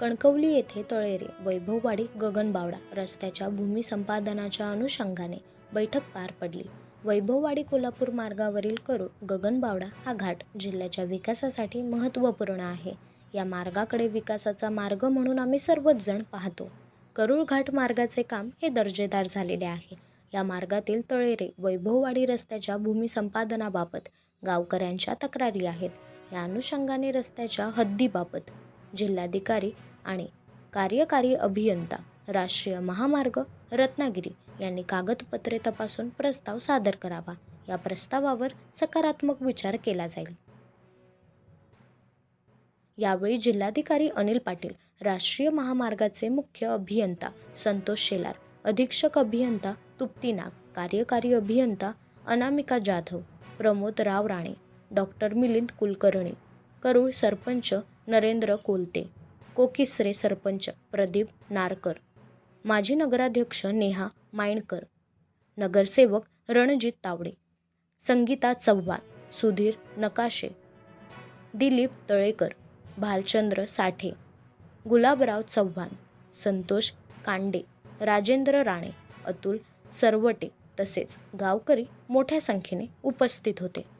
कणकवली येथे तळेरे वैभववाडी गगनबावडा रस्त्याच्या भूमी संपादनाच्या अनुषंगाने बैठक पार पडली. वैभववाडी कोल्हापूर मार्गावरील करूळ गगनबावडा हा घाट जिल्ह्याच्या विकासासाठी महत्त्वपूर्ण आहे. या मार्गाकडे विकासाचा मार्ग म्हणून आम्ही सर्वच जण पाहतो. करूळ घाट मार्गाचे काम हे दर्जेदार झालेले आहे. या मार्गातील तळेरे वैभववाडी रस्त्याच्या भूमी संपादनाबाबत गावकऱ्यांच्या तक्रारी आहेत. या अनुषंगाने रस्त्याच्या हद्दीबाबत जिल्हाधिकारी आणि कार्यकारी अभियंता राष्ट्रीय महामार्ग रत्नागिरी यांनी कागदपत्रे तपासून प्रस्ताव सादर करावा. या प्रस्तावावर सकारात्मक विचार केला जाईल. यावेळी जिल्हाधिकारी अनिल पाटील राष्ट्रीय महामार्गाचे मुख्य अभियंता संतोष शेलार अधीक्षक अभियंता तुप्ती नाग कार्यकारी अभियंता अनामिका जाधव प्रमोद राव राणे डॉक्टर मिलिंद कुलकर्णी करूळ सरपंच नरेंद्र कोलते कोकिसरे सरपंच प्रदीप नारकर माजी नगराध्यक्ष नेहा मायणकर नगरसेवक रणजित तावडे संगीता चव्हाण सुधीर नकाशे दिलीप तळेकर भालचंद्र साठे गुलाबराव चव्हाण संतोष कांडे राजेंद्र राणे अतुल सरवटे तसेच गावकरी मोठ्या संख्येने उपस्थित होते.